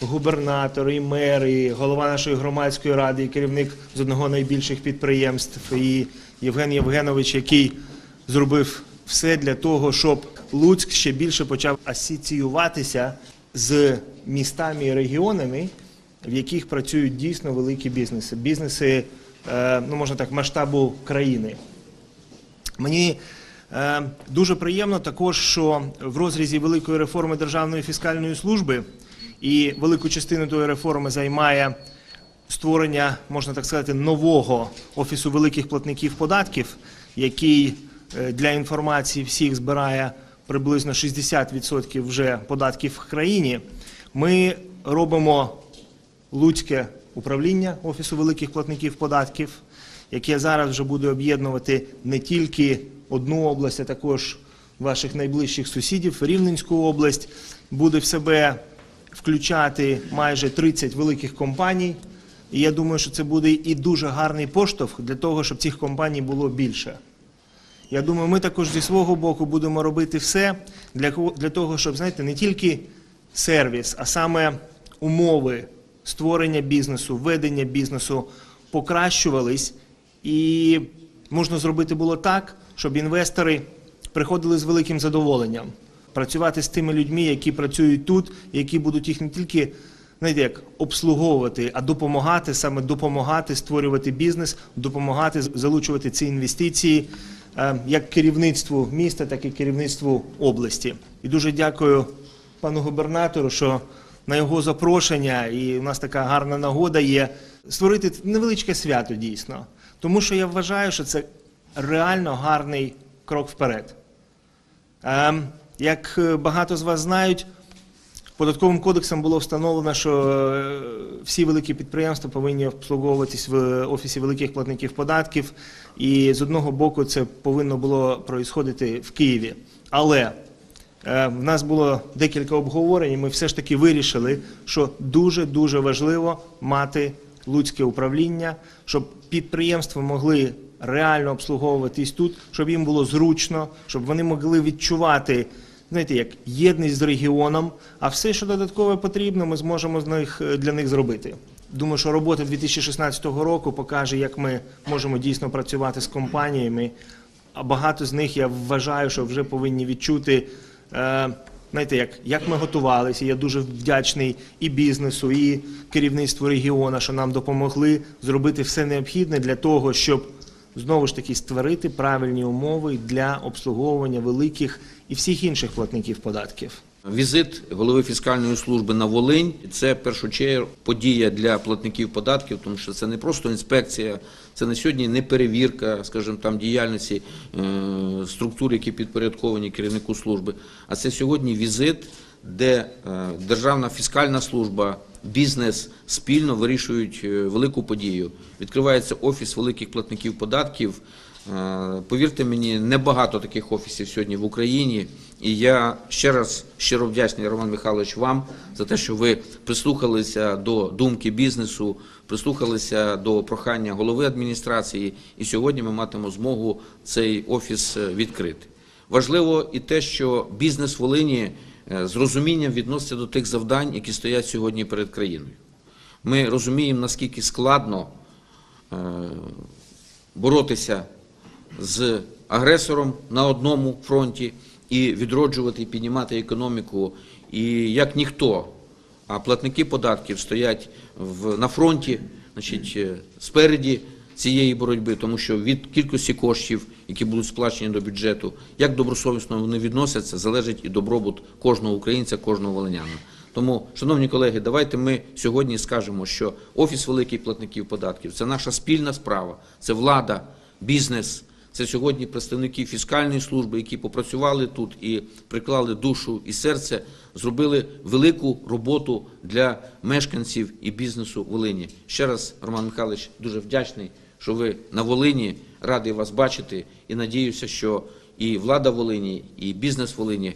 губернатор, і мер, і голова нашої громадської ради, і керівник з одного найбільших підприємств, і Євген Євгенович, який зробив все для того, щоб Луцьк ще більше почав асоціюватися з містами і регіонами, в яких працюють дійсно великі бізнеси. Бізнеси, е, ну можна так, масштабу країни. Мені е, дуже приємно також, що в розрізі великої реформи Державної фіскальної служби і велику частину тої реформи займає створення, можна так сказати, нового офісу великих платників податків, який е, для інформації всіх збирає приблизно 60% вже податків в країні. Ми робимо Луцьке управління Офісу великих платників податків, яке зараз вже буде об'єднувати не тільки одну область, а також ваших найближчих сусідів, Рівненську область, буде в себе включати майже 30 великих компаній. І я думаю, що це буде і дуже гарний поштовх для того, щоб цих компаній було більше. Я думаю, ми також зі свого боку будемо робити все для, для того, щоб знаєте, не тільки сервіс, а саме умови створення бізнесу, ведення бізнесу покращувались, і можна зробити було так, щоб інвестори приходили з великим задоволенням працювати з тими людьми, які працюють тут, які будуть їх не тільки знаєте, як обслуговувати, а допомагати саме допомагати створювати бізнес, допомагати залучувати ці інвестиції е, як керівництву міста, так і керівництву області. І дуже дякую пану губернатору, що на його запрошення, і у нас така гарна нагода є створити невеличке свято дійсно. Тому що я вважаю, що це реально гарний крок вперед. Як е, багато з вас знають, податковим кодексом було встановлено, що е, всі великі підприємства повинні обслуговуватись в офісі великих платників податків, і з одного боку це повинно було проїсходити в Києві. Але е, в нас було декілька обговорень, і ми все ж таки вирішили, що дуже дуже важливо мати луцьке управління, щоб підприємства могли реально обслуговуватись тут, щоб їм було зручно, щоб вони могли відчувати. Знаєте, як єдність з регіоном, а все, що додаткове потрібно, ми зможемо них для них зробити. Думаю, що робота 2016 року покаже, як ми можемо дійсно працювати з компаніями. А багато з них я вважаю, що вже повинні відчути. Е, знаєте, як, ми готувалися. Я дуже вдячний і бізнесу, і керівництву регіону, що нам допомогли зробити все необхідне для того, щоб знову ж таки створити правильні умови для обслуговування великих і всіх інших платників податків. Візит голови фіскальної служби на Волинь це чергу подія для платників податків, тому що це не просто інспекція, це на сьогодні не перевірка, скажімо, там діяльності е, структур, які підпорядковані керівнику служби. А це сьогодні візит, де е, Державна фіскальна служба, бізнес спільно вирішують е, велику подію. Відкривається офіс великих платників податків. Е, Повірте мені, небагато таких офісів сьогодні в Україні. І я ще раз щиро вдячний, Роман Михайлович, вам за те, що ви прислухалися до думки бізнесу, прислухалися до прохання голови адміністрації, і сьогодні ми матимемо змогу цей офіс е, відкрити. Важливо і те, що бізнес Волині з розумінням відноситься до тих завдань, які стоять сьогодні перед країною. Ми розуміємо, наскільки складно е, боротися з агресором на одному фронті і відроджувати і піднімати економіку. І як ніхто, а платники податків стоять на фронті, значить, е, спереді цієї боротьби, тому що від кількості коштів, які будуть сплачені до бюджету, як добросовісно вони відносяться, залежить і добробут кожного українця, кожного волиняна. Тому, шановні колеги, давайте ми сьогодні скажемо, що Офіс великих платників податків це наша спільна справа, це влада, бізнес. Це сьогодні представники фіскальної служби, які попрацювали тут і приклали душу і серце, зробили велику роботу для мешканців і бізнесу Волині. Ще раз, Роман Михайлович, дуже вдячний, що ви на Волині. Радий вас бачити і надіюся, що і влада Волині, і бізнес Волині,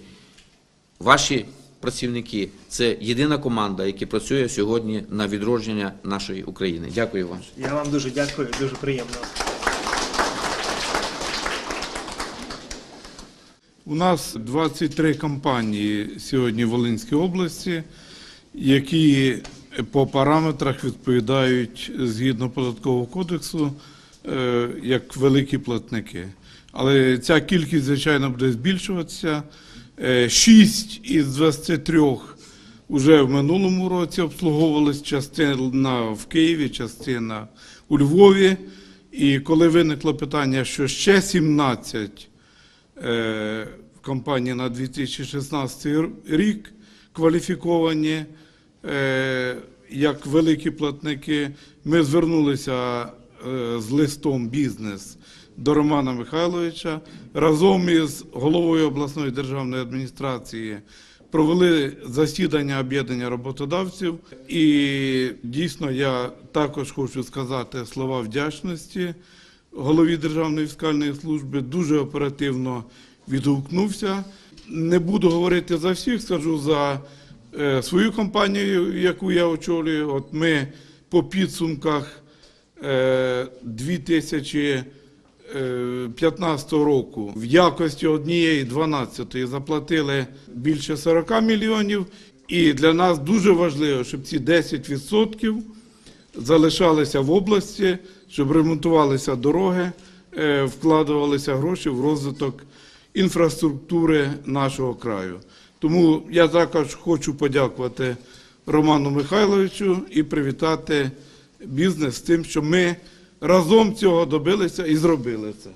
ваші працівники це єдина команда, яка працює сьогодні на відродження нашої України. Дякую вам. Я вам дуже дякую, дуже приємно. У нас 23 компанії сьогодні в Волинській області, які по параметрах відповідають згідно податкового кодексу е, як великі платники. Але ця кількість, звичайно, буде збільшуватися. Е, Шість із 23 вже в минулому році обслуговувалась частина в Києві, частина у Львові. І коли виникло питання, що ще 17 е, компаній на 2016 рік кваліфіковані е, як великі платники, ми звернулися е, з листом бізнес до Романа Михайловича разом із головою обласної державної адміністрації провели засідання об'єднання роботодавців. І дійсно я також хочу сказати слова вдячності голові Державної фіскальної служби. Дуже оперативно відгукнувся. Не буду говорити за всіх, скажу за е, свою компанію, яку я очолюю. От ми по підсумках е, 2015 року в якості однієї 12 заплатили більше 40 мільйонів. І для нас дуже важливо, щоб ці 10% залишалися в області, щоб ремонтувалися дороги, е, вкладувалися гроші в розвиток інфраструктури нашого краю. Тому я також хочу подякувати Роману Михайловичу і привітати бізнес з тим, що ми разом цього добилися і зробили це.